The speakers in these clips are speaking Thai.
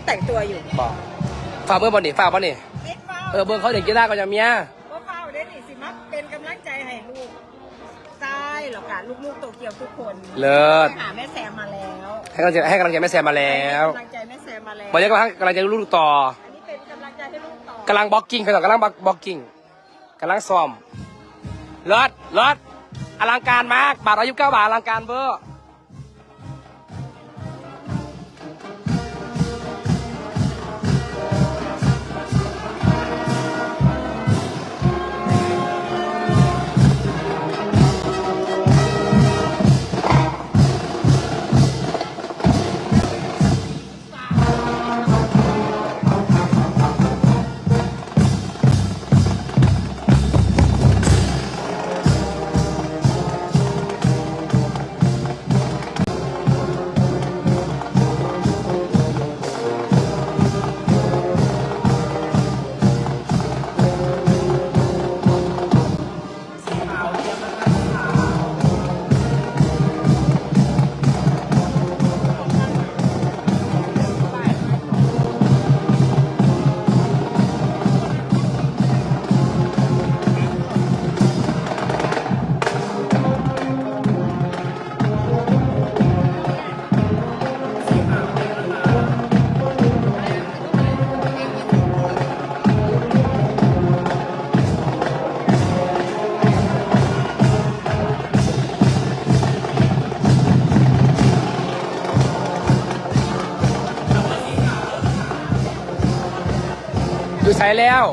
บแต่งตัวอยู่บอกฝากเบอร์บอลนี่ฝากบอลนี่ไม่เฝ้าเออเบอร์เขาเด็กกีฬาก็จะเมียก็เฝ้าได้นี่สิมักเป็นกำลังใจให้ลูกใช่หรอกค่ะลูกๆโตเกียวทุกคนเลิศไปหาแม่แซมมาแล้วให้กำลังใจให้กำลังใจแม่แซมมาแล้วกำลังใจแม่แซมมาแล้วบอลยังกำลังกำลังใจลูกต่ออันนี้เป็นกำลังใจให้ลูกต่อกำลังบล็อกกิ้งเขากำลังบล็อกกิ้งกำลังซ้อมเลิศเลิศอลังการมากบาทร้อยยี่สิบเก้าบาทอลังการเบอร์ ใส่แล้ว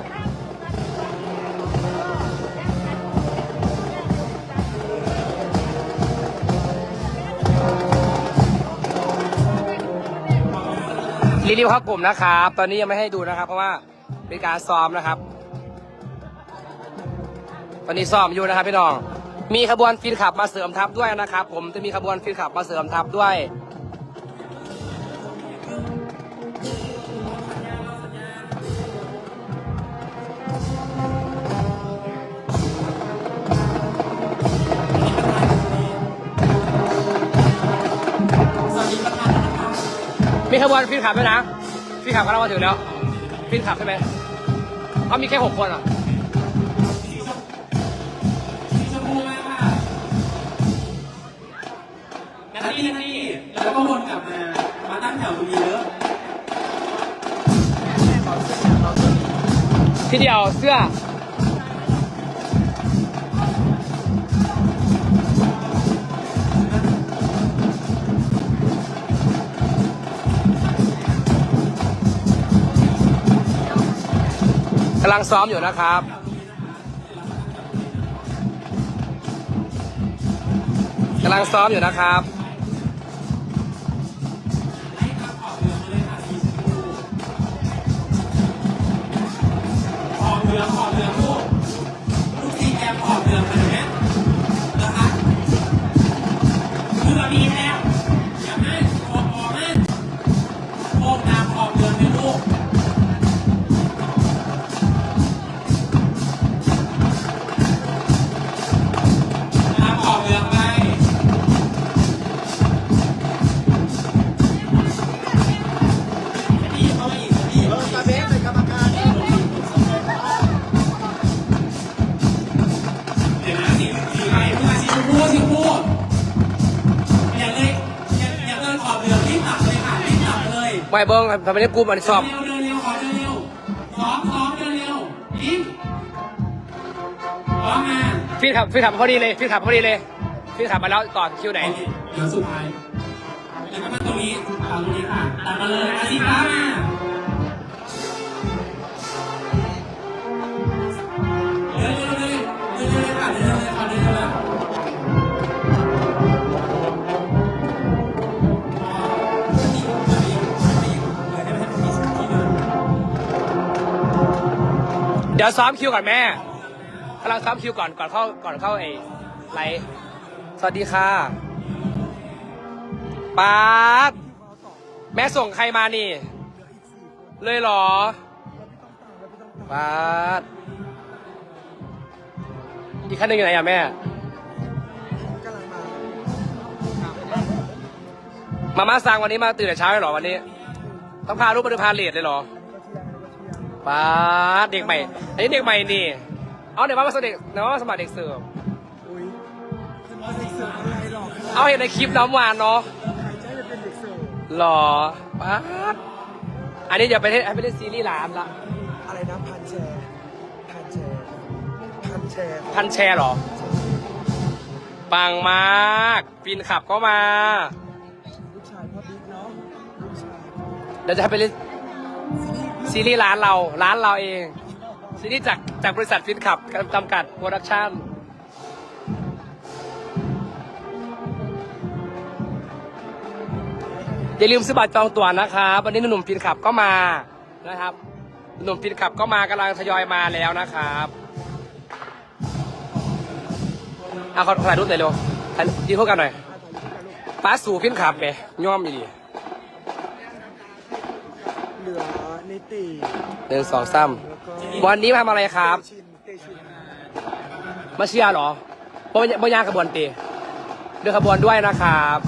รีวิวเข้ากลุ่มนะครับ ตอนนี้ยังไม่ให้ดูนะครับ เพราะว่าเป็นการซ้อมนะครับ ตอนนี้ซ้อมอยู่นะครับพี่น้อง มีขบวนฟินขับมาเสริมทัพด้วยนะครับ ผมจะมีขบวนฟินขับมาเสริมทัพด้วย มีขบวนฟินขับด้วยนะฟินขับก็เรามาถึงแล้วฟินขับใช่ไหมเขามีแค่หกคนเหรอะนัตตี้นัตตี้แล้วก็วนกลับมา มาตั้งแถวตรงนี้เยอะทีเดียวเสื้อ ลังซ้อมอยู่นะครับกำลังซ้อมอยู่นะครับขอเรือขอเรือ ไวเบิ้งทำไมได้กูมันซ้อมเร็วเดินเร็วขอเดินเร็วพร้อมพร้อมเดินเร็วยิ้มพร้อมมาฟินขับฟินขับพอดีเลยฟินขับพอดีเลยฟินขับมาแล้วต่อคิวไหนโอเคเดี๋ยวสุดท้ายแล้วก็มาตรงนี้เอาตรงนี้ค่ะตามมาเลยอาชีพฟ้ามา เดี๋ยวซ้อมคิวก่อนแม่กำลังซ้อมคิวก่อนก่อนเข้าก่อนเข้าไอ้ไลฟ์สวัสดีค่ะป๊าบแม่ส่งใครมานี่ เลยเหรอป๊าบอีกขั้นหนึ่งอยู่ไหนอะแม่มาม่าสั่งวันนี้มาตื่นแต่เช้าเลยเหรอวันนี้ ต้องพาลูกไปดูพาเลทเลยเหรอ ป้าดเด็กใหม่อันนี้เด็กใหม่นี่ เอาเดี๋ยวมาสมัครเด็กเดี๋ยวมาสมัครเด็กเสิร์ฟอุ้ยจะมาเด็กเสิร์ฟอะไรหรอกเอาเห็นในคลิปน้ำหวานเนาะใครจะให้เป็นเด็กเสิร์ฟหรอป้าดอันนี้เดี๋ยวไปเล่นให้ไปเล่นซีรีส์ร้านละอะไรนะพันแชร์พันแชร์พันแชร์พันแชร์เหรอปังมากฟินขับก็มาลูกชายพ่อบิ๊กเนาะลูกชายเดี๋ยวจะให้ไปเล่น ซีรีส์ร้านเราร้านเราเอง ซีรีส์จากจากบริษัทฟินขับจำกัดโปรดักชั่นอย่าลืมซื้อบัตรจองตั๋วนะครับวันนี้หนุ่มฟินขับก็มานะครับ หนุ่มฟินขับก็มากำลังทยอยมาแล้วนะครับเอาขอถ่ายรูปหน่อยเร็วถ่ายยืนคู่กันหน่อยป้าสู่ฟินขับไปย่อมอีดีเหลือ นิติหนึ่งสองสามแล้วก็วันนี้มาทำอะไรครับเตชินเตชินมาเชียร์เหรอบ่บ่ย่างขบวนตีเดินขบวนด้วยนะครับ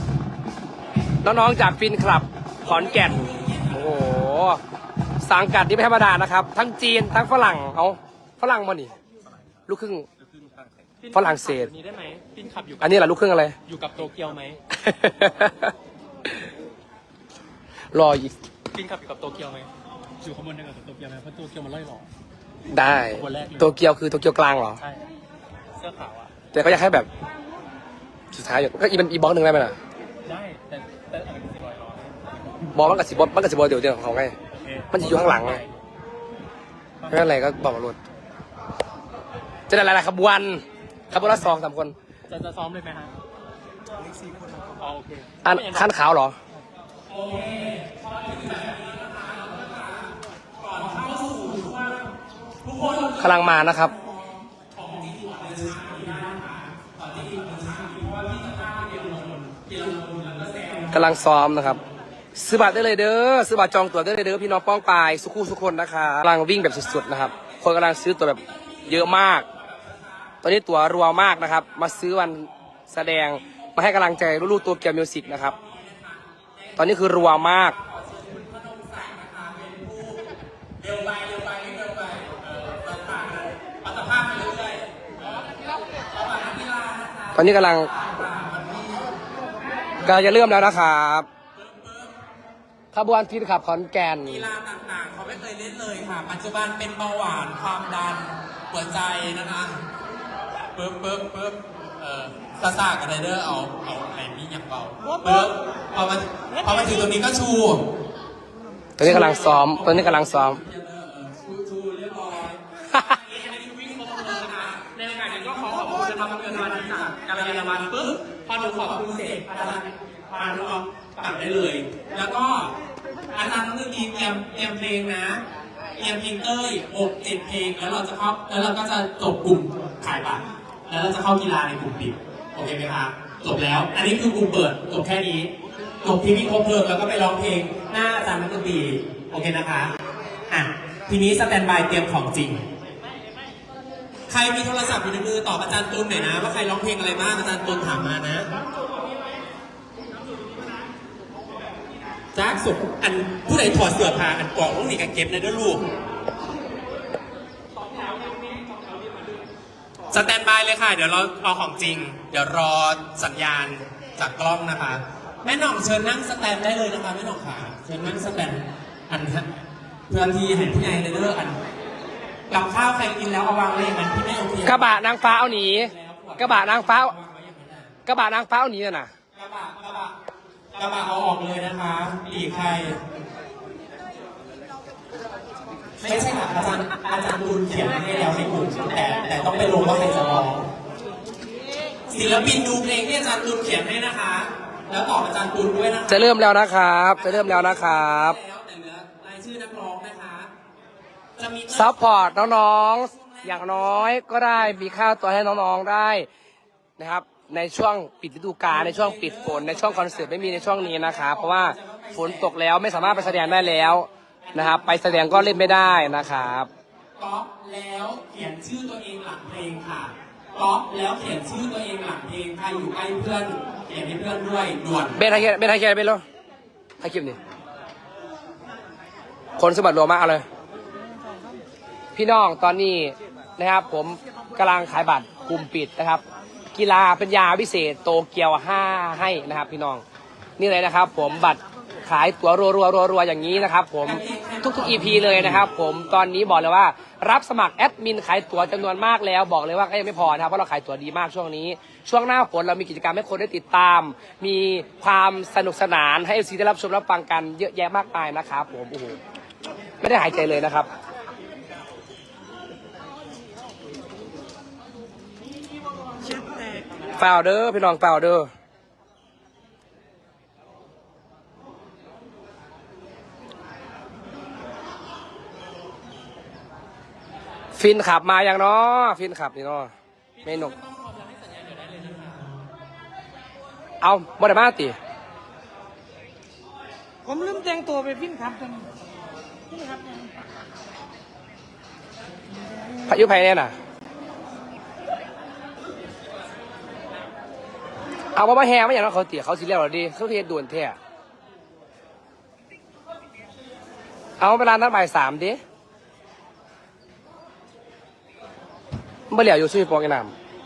น้องๆจากฟินคลับขอนแก่น โอ้โห สังกัดนี่ไม่ธรรมดานะครับ ทั้งจีนทั้งฝรั่งเอาฝรั่งมานี่ลูกครึ่ง ฝรั่งเศส นี้ได้ไหมฟินขับอยู่อันนี้แหละลูกครึ่งอะไร อยู่กับโตเกียวไหมรออีก ฟินขับอยู่กับโตเกียวไหม อยู่ขบวนเดียวกับโตเกียวไหมเพราะโตเกียวมันไล่หลอกได้คนแรกเลย โตเกียวคือโตเกียวกลางเหรอ ใช่ เสื้อขาวอะ แต่ก็อยากให้แบบ สุดท้ายอยู่ก็อีกเป็นอีกบล็อกหนึ่งได้ไหมล่ะได้ แต่แต่อะไรเป็นสี่ร้อยร้อยบล็อกมันกับสิบล็อกมันกับสิบล็อกเดี๋ยวเดียวของเขาไง โอเคมันจะอยู่ข้างหลังไง ไม่เป็นไรก็บอกมารถจะได้อะไรขบวนขบวนละสองสามคนจะจะซ้อมเลยไหมฮะเล็กสี่คนนะอ๋อโอเคอันขั้นขาวเหรอ กำลังมานะครับกำลังซ้อมนะครับ ซื้อบัตรได้เลยเด้อซื้อบัตรจองตั๋วได้เลยเด้อพี่น้องป้องปายสุขุสุคนนะคะกำลังวิ่งแบบสุดๆนะครับ คนกำลังซื้อตั๋วแบบเยอะมาก ตอนนี้ตั๋วรัวมากนะครับ มาซื้อวันแสดงมาให้กำลังใจลูกๆตัวเกียวมิวสิกนะครับ ตอนนี้คือรัวมาก อนนี้กำลังกำลังจะเริ่มแล้วนะครับขบวนฟินขับขอนแก่น กีฬาต่างๆ เขาไม่เคยเล่นเลยค่ะ ปัจจุบันเป็นเบาหวานความดันหัวใจนะคะปึ๊บปึ๊บปึ๊บเอ่อซาซากับไรเดอร์เอาเอาไอ้นี่อย่างเบาปึ๊บพอมาพอมาถึงตรงนี้ก็ชู ตอนนี้กำลังซ้อม ตอนนี้กำลังซ้อม จากการยานวันปึ๊บพอหนูขอบคุณเสร็จอาจารย์พาหนูเอากลับได้เลย แล้วก็อาจารย์ต้องมีเตรียมเตรียมเพลงนะเตรียมเพลงเต้ยหกเจ็ดเพลงแล้วเราจะเข้าแล้วเราก็จะจบกลุ่มขายบัตรแล้วเราจะเข้ากีฬาในกลุ่มปิดโอเคไหมคะจบแล้ว อันนี้คือกลุ่มเปิดจบแค่นี้จบที่พี่ครบเพลิงแล้วก็ไปร้องเพลงหน้าอาจารย์นักดนตรีโอเคนะคะอะทีนี้สแตนบายเตรียมของจริง ใครมีโทรศัพท์อยู่ในมือตอบอาจารย์ตุลหน่อยนะ ว่าใครร้องเพลงอะไรบ้างอาจารย์ตุลถามมานะจ้าสุดอันผู้ใดถอดเสื้อผ้าอันกล่องลูกนี่กับเก็บในเด้วยลูกสแตนบายเลยค่ะ เดี๋ยวเราเอาของจริง เดี๋ยวรอสัญญาณจากกล้องนะคะ แม่หน่องเชิญนั่งสแตนได้เลยนะคะแม่หน่องค่ะ เชิญนั่งสแตนอันเพื่อนที่เห็นพี่ใหญ่เลยเด้ออัน กับข้าวใครกินแล้วเอาวางไว้อย่างนั้นพี่ไม่โอเคกระบะนางฟ้าเอาหนี กระบะนางฟ้า กระบะนางฟ้าเอาหนีน่ะนะกระบะกระบะกระบะเอาออกเลยนะคะปีกใครไม่ใช่ค่ะอาจารย์อาจารย์บุญเขียนให้แล้วให้กลุ่มแต่แต่ต้องไปลงว่าใครจะร้องศิลปินดูเพลงที่อาจารย์ตุลเขียนให้นะคะ แล้วตอบอาจารย์ตุลด้วยนะคะจะเริ่มแล้วนะครับ จะเริ่มแล้วนะครับแล้วแต่เหลือรายชื่อนักร้องนะคะจะมี ซัพพอร์ตน้องๆ อย่างน้อยก็ได้มีค่าตัวให้น้องๆได้นะครับ ในช่วงปิดฤดูกาลในช่วงปิดฝนในช่วงคอนเสิร์ตไม่มีในช่วงนี้นะครับเพราะว่าฝนตกแล้วไม่สามารถไปแสดงได้แล้วนะครับ ไปแสดงก็เล่นไม่ได้นะครับก๊อปแล้วเขียนชื่อตัวเองหลังเพลงค่ะก๊อปแล้วเขียนชื่อตัวเองหลังเพลงใครอยู่ใกล้เพื่อนเขียนให้เพื่อนด้วยด่วนเบนไทยเบนไทยเบนแล้วไทยคลิปนี่คนสมบัติรวมมากเอาเลย พี่น้องตอนนี้นะครับ ผมกำลังขายบัตรกลุ่มปิดนะครับ กีฬาเป็นยาพิเศษโตเกียวห้าให้นะครับ พี่น้องนี่เลยนะครับ ผมบัตรขายตั๋วรัวรัวรัวรัวๆอย่างนี้นะครับ ผมทุกๆ EP เลยนะครับ ผมตอนนี้บอกเลยว่า รับสมัครแอดมินขายตั๋วจำนวนมากแล้วบอกเลยว่าก็ยังไม่พอนะครับเพราะเราขายตั๋วดีมากช่วงนี้ ช่วงหน้าฝนเรามีกิจกรรมให้คนได้ติดตาม มีความสนุกสนานให้เอฟซีได้รับชมรับฟังกันเยอะแยะมากมายนะครับ ผมโอ้โหไม่ได้หายใจเลยนะครับ ฟาวเดอร์พี่น้องฟาวเดอร์ฟินขับมาอย่างเนาะฟินขับนี่เนาะไม่หนก เอาบอดมาติ ผมลืมแต่งตัวไปพิ้นครับจนพิ้นครับพายุภัยแน่น่ะ เอาว่ามาแฮไม่อย่างนั้นเขาเตี๋ยเขาสิเรียกเราดีเขาเทียด่วนแท้เอาเวลานัดบ่ายสามดิเมื่อเหลียวอยู่ช่วยปอกไอ้น้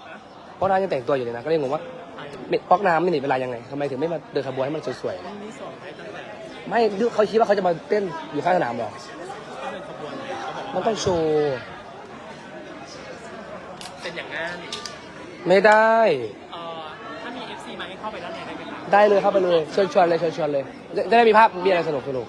ำเพราะน้ายังแต่งตัวอยู่เลยนะ ก็เลยงงว่าปอกน้ำนี่หนีเวลายังไงทำไมถึงไม่มาเดินขบวนให้มันสวยๆไม่ดูเขาคิดว่าเขาจะมาเต้นอยู่ข้างสนามหรอมันต้องโชว์เป็นอย่างนั้นไม่ได้ เอ่อถ้ามี FC มาให้ เข้าไปด้านในได้ไหมครับได้เลยเข้าไปเลยเชิญชวนเลยเชิญชวนเลยจะจะได้มีภาพมีอะไรสนุกสนุก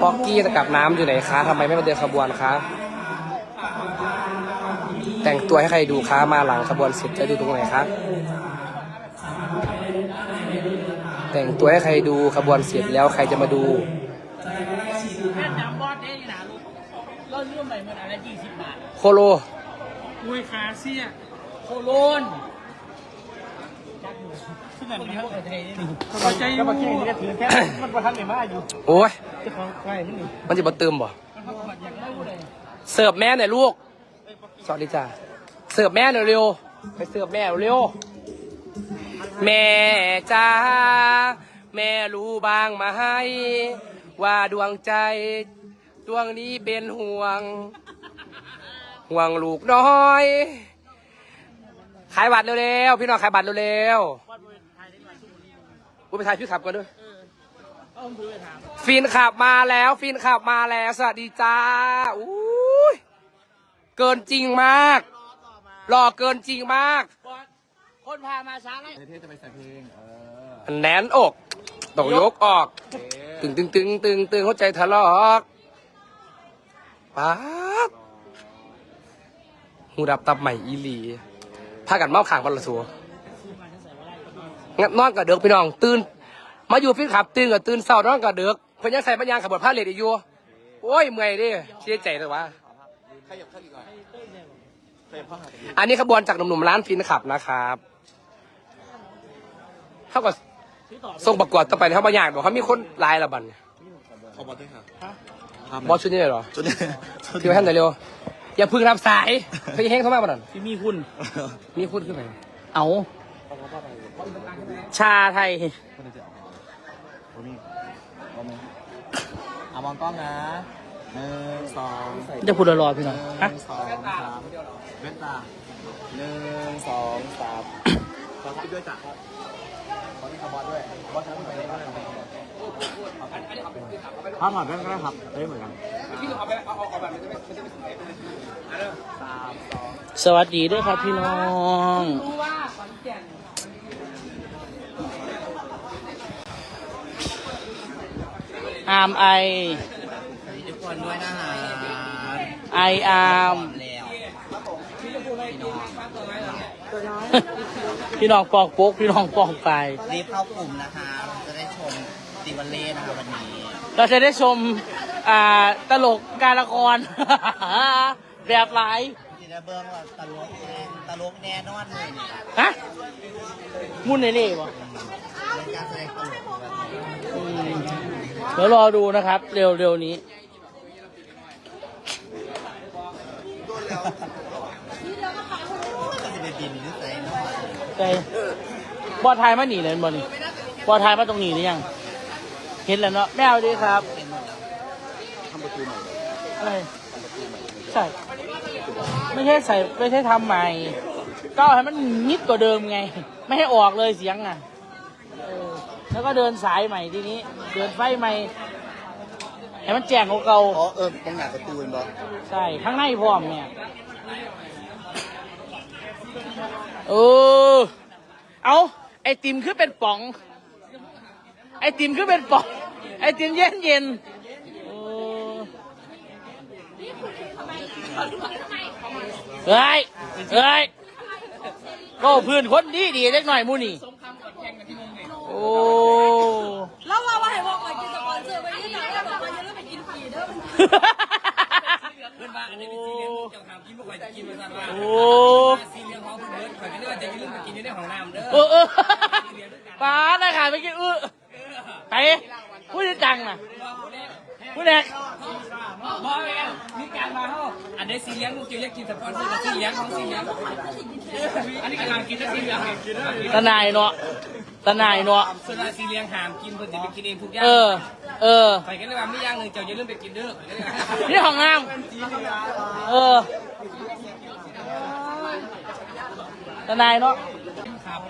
ป๊อกกี้จะกลับน้ำอยู่ไหนคะทำไมไม่มาเดินขบวนคะแต่งตัวให้ใครดูคะมาหลังขบวนเสร็จจะดูตรงไหนคะแต่งตัวให้ใครดูขบวนเสร็จแล้วใครจะมาดู แม่จำบอสได้ยังไงลูก เราเรื่องใหม่มันอะไรยี่สิบบาท โคโล อุ้ยคาเซียโคโลนซึ่งอันนี้เข้าใจอยู่มันจะถือแค่มันประทันในมาอยู่โอ้ยจะของใครนี่มันจะมาเติมบ่มันเขาบัดอย่างไรเลยเสิร์ฟแม่หน่อยลูก สวัสดีจ้าเสิร์ฟแม่หน่อยเร็ว ไปเสิร์ฟแม่เร็ว แม่จ้า แม่รู้บ้างไหมว่าดวงใจ ดวงนี้เป็นห่วง ห่วงลูกน้อย ขายบัตรเร็วๆ พี่น้องขายบัตรเร็วๆกูไปถ่ายพี่ขับก่อนด้วยเอาผมไปถามฟินขับมาแล้ว ฟินขับมาแล้ว สวัสดีจ้าอุ้ยเกินจริงมาก หล่อเกินจริงมากบอสคนพามาช้าเลยแน่นอกต้องยกออก ตึงตึงตึงตึงตึงเข้าใจทะลอก ป๊าบหูดับตับใหม่อีหลีพากันเมาขางบอลละสัวงั้นนอนกับเดือกพี่น้อง ตื่น มาอยู่ฟินขับ ตื่นกับตื่นเศร้านอนกับเดือกเพิ่นยังใส่ปัญญางขับบทผ้าเหล็กอีกอยู่ โอ้ยเมื่อยดิเสียใจเลยวะอันนี้ขบวนจากหนุ่มๆร้านฟินขับนะครับ เท่ากับส่งประกวดต่อไปเขาบางอย่างบอกเขามีคนหลายละบันเนี่ยขอบอลด้วยค่ะ บอสชุดนี้เลยเหรอ จุดนี้ถือไว้ท่านหน่อยเร็ว อย่าพึ่งรับสายพี่เฮงเข้ามาบ้านที่มีคุณมีคุณขึ้นไปเอาชาไทย เอามองกล้องนะหนึ่งสองจะพูดรอพี่น้องหฮะนึ่งสองสามเว้นตาหนึ่งสองสามขอพี่ด้วยจ้ะขอที่ขบอลด้วยบอลช้างไปเลย ถ้าถอดแว่นก็ได้ครับได้เหมือนกัน สวัสดีด้วยครับพี่น้อง รู้ว่าขอนแก่นอาร์มไอทุกคนด้วยนะฮะไออาร์มแล้วพี่น้องปอกโป๊กพี่น้องปอกไฟรีบเข้ากลุ่มนะคะจะได้ชม ตีวันเล่นะคะวันนี้ เราจะได้ชมอ่าตลกการละคร แบบไหลายทีละเบิ้งว่าตลกแน่ตลกแน่นอนเลยนี่ฮะมุ่นในนี่บ่เป็นการแสดงตลกแบบนี้อืมเดี๋ยวรอดูนะครับ เร็วๆนี้ ก็จะไปบินหรือไงเนาะใจบอลไทยมาหนีเลยบอลนี่บอลไทยมาตรงนี้หรือยัง เห็นแล้วเนาะแมวดีครับทำประตูใหม่อะไรใช่ไม่ใช่ใส่ไม่ใช่ทำใหม่ ก็เอาให้มันนิดกว่าเดิมไง ไม่ให้ออกเลยเสียงอะเออแล้วก็เดินสายใหม่ทีนี้ เดินไฟใหม่ให้มันแจ้งกว่าเก่าอ๋อเออตรงหน้าประตูเป็นบอใช่ข้างในพร้อมเนี่ยเออเอาไอติมคือเป็นป๋อง ไอติมคือเป็นป๋องไอติมเย็นเย็นๆโอ้เฮ้ยเฮ้ยก็เพื่อนคนดีดีเล็กหน่อยมูนี่โอ้แล้วว่าว่าให้บอกมากินสปอนเซอร์ไปที่ไหนแล้วบอกมาอย่าลืมไปกินฟรีเด้อเพื่อนบ้านอันนี้เป็นซีเรียสเจ้าทำกินบ่ค่อยจะกินมาสั่นว่าโอ้ซีเรียสของเพื่อนข่อยก็นึกว่าจะยืมไปกินอยู่ในห้องน้ำเด้อเออเออป้าได้ขายไปกินอื้อ ไปพูดจังน่ะพูดแดกบอกเลยอะมีการมาเฮาอันนี้ซีเรียสลูกจะเรียกกินสปอนเซอร์กับซีเรียสของซีเรียสอันนี้กำลังกินนะซีเรียสกินนะตาหนายเนาะตาหนายเนาะส่วนว่าซีเรียสห้ามกินเพิ่นจะไปกินเองทุกอย่างเออ เออไปกันเลยว่าไม่ย่างหนึ่งเจ้าอย่าลืมไปกินเด้อนี่ของน้ำเออตาหนายเนาะครับ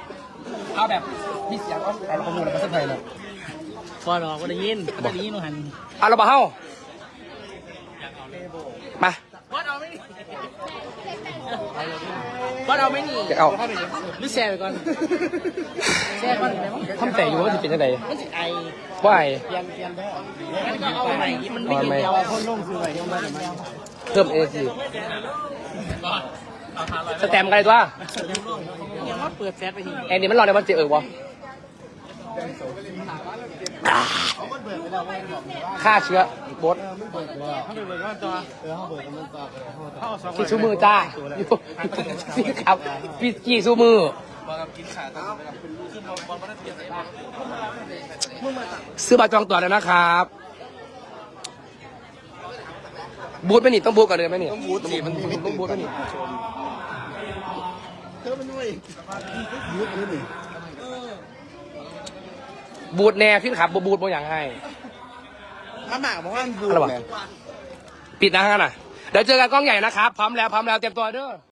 เอาแบบมีเสียงก็เอาข้อมูลภาษาไทยหน่อย พอหรอกวันได้ยินวันได้ยินหนูหันเอาละบ่เฮามาบอสเอาไม่บอสเอาไม่หนีจะเอาหรือแชร์ไปก่อนแชร์ก่อนไหมมั้งทำแต่อยู่ว่าจะเป็นยังไงมันสิไอว่าไองั้นก็เอาใหม่มันไม่กินเดียวคนลงคืออะไรยังไม่ได้ไหมเพิ่มเอซีสแตมป์กันเลยตัวยังว่าเปิดแฟลชไปทีแอนนี่มันรอในวันเจอเออวะ ฆ่าเชื้อบดกี่ชูมือจ้าอยู่พี่ครับพี่กี่ชูมือซื้อบัตรจองตั๋วแล้วนะครับ บูธไม่หนีต้องบูธก่อนเลยไหมนี่ต้องบูธสิมันต้องบูธไม่หนีเธอมันด้วยยุบนี่หนี บูธแน่ขึ้นขับบูธบางอย่างให้ถ้าหมากบอกว่าดูอะไรวะปิดนะฮะน่ะเดี๋ยวเจอกันกล้องใหญ่นะครับ พร้อมแล้วพร้อมแล้วเตรียมตัวเด้อ